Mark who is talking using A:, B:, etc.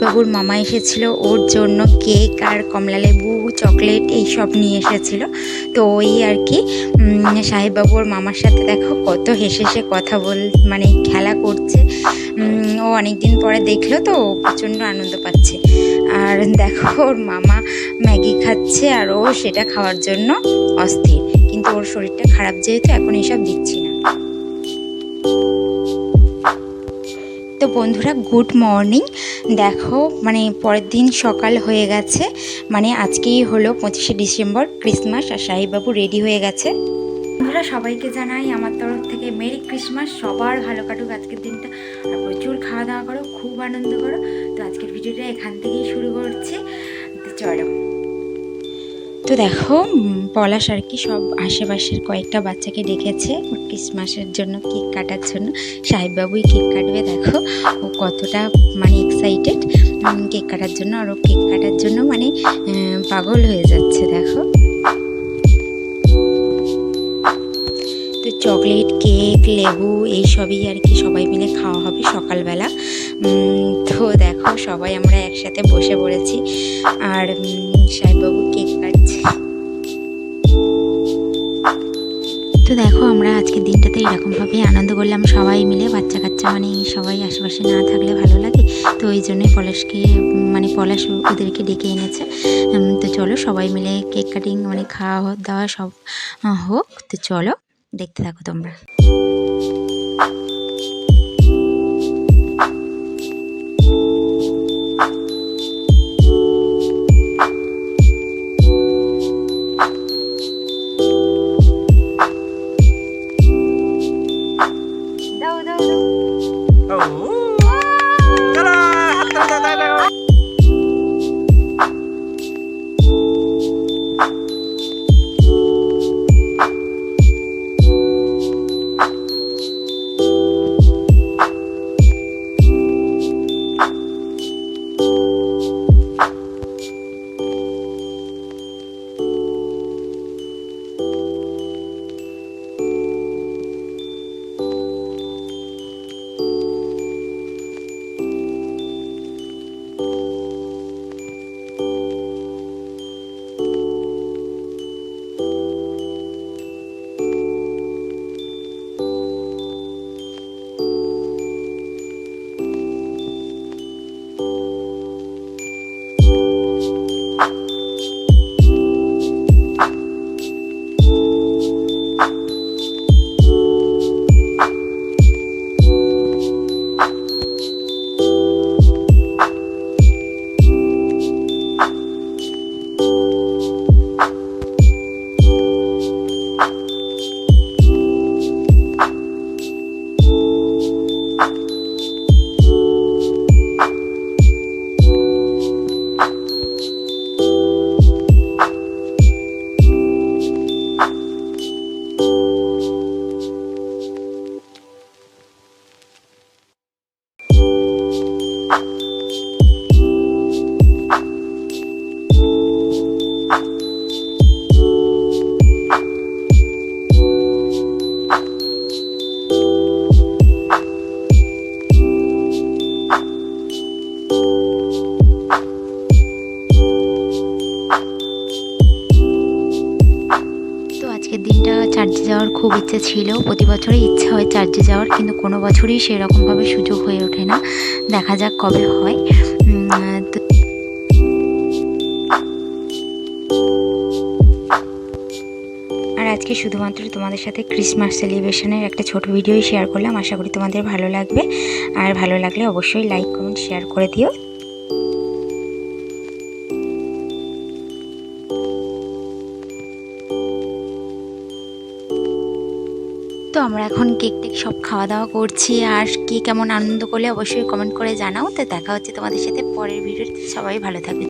A: বাবুর মামা এসেছিল ওর জন্য কেক আর কমলা লেবু চকলেট এইসব নিয়ে এসেছিল। তো ওই আর কি উম, সাহেববাবু ওর মামার সাথে দেখো কত হেসে হেসে কথা বল মানে খেলা করছে। ও অনেক দিন পরে দেখল তো প্রচণ্ড আনন্দ পাচ্ছে। আর দেখো ওর মামা ম্যাগি খাচ্ছে আর ও সেটা খাওয়ার জন্য অস্থির। কিন্তু ওর শরীরটা খারাপ যেহেতু এখন এসব দিচ্ছি। তো বন্ধুরা, গুড মর্নিং। দেখো মানে পরের দিন সকাল হয়ে গেছে। মানে আজকেই হলো পঁচিশে ডিসেম্বর, ক্রিসমাস, আর সাহিবাবু রেডি হয়ে গেছে। বন্ধুরা, সবাইকে জানাই আমার তরফ থেকে মেরি ক্রিসমাস। সবার ভালো কাটুক আজকের দিনটা। আর প্রচুর খাওয়া দাওয়া করো, খুব আনন্দ করো। তো আজকের ভিডিওটা এখান থেকেই শুরু করছি। তো চলো। তো দেখো পলাশ আর কি সব আশেপাশের কয়েকটা বাচ্চাকে ডেকেছে ক্রিসমাসের জন্য কেক কাটার জন্য। সাহেববাবুই কেক কাটবে, দেখো। ও কতটা মানে এক্সাইটেড কেক কাটার জন্য আর ও কেক কাটার জন্য মানে পাগল হয়ে যাচ্ছে, দেখো। চকলেট, কেক, লেবু এইসবই আর কি সবাই মিলে খাওয়া হবে সকালবেলা। তো দেখো সবাই আমরা একসাথে বসে পড়েছি আর সাহেববাবু কেক কাটছে। তো দেখো আমরা আজকের দিনটাতে এরকমভাবেই আনন্দ করলাম সবাই মিলে, বাচ্চা কাচ্চা মানে সবাই আশেপাশে না থাকলে ভালো লাগে। তো ওই জন্যই পলাশকে মানে পলাশ ওদেরকে ডেকে এনেছে। তো চলো সবাই মিলে কেক কাটিং মানে খাওয়া দাওয়া সব হোক, তো চলো। দেখতে থাকো তোমরা। আজকের দিনটা চার্চে যাওয়ার খুব ইচ্ছে ছিল। প্রতি বছরই ইচ্ছা হয় চার্চে যাওয়ার, কিন্তু কোনো বছরই সেরকমভাবে সুযোগ হয়ে ওঠে না। দেখা যাক কবে হয়। তো আর আজকে শুধুমাত্র তোমাদের সাথে ক্রিসমাস সেলিব্রেশনের একটা ছোট ভিডিওই শেয়ার করলাম। আশা করি তোমাদের ভালো লাগবে। আর ভালো লাগলে অবশ্যই লাইক কমেন্ট শেয়ার করে দিও। তো আমরা এখন কেক টেক সব খাওয়া দাওয়া করছি। আর কে কেমন আনন্দ করলে অবশ্যই কমেন্ট করে জানাও। তো দেখা হচ্ছে তোমাদের সাথে পরের ভিডিওতে। সবাই ভালো থাকবে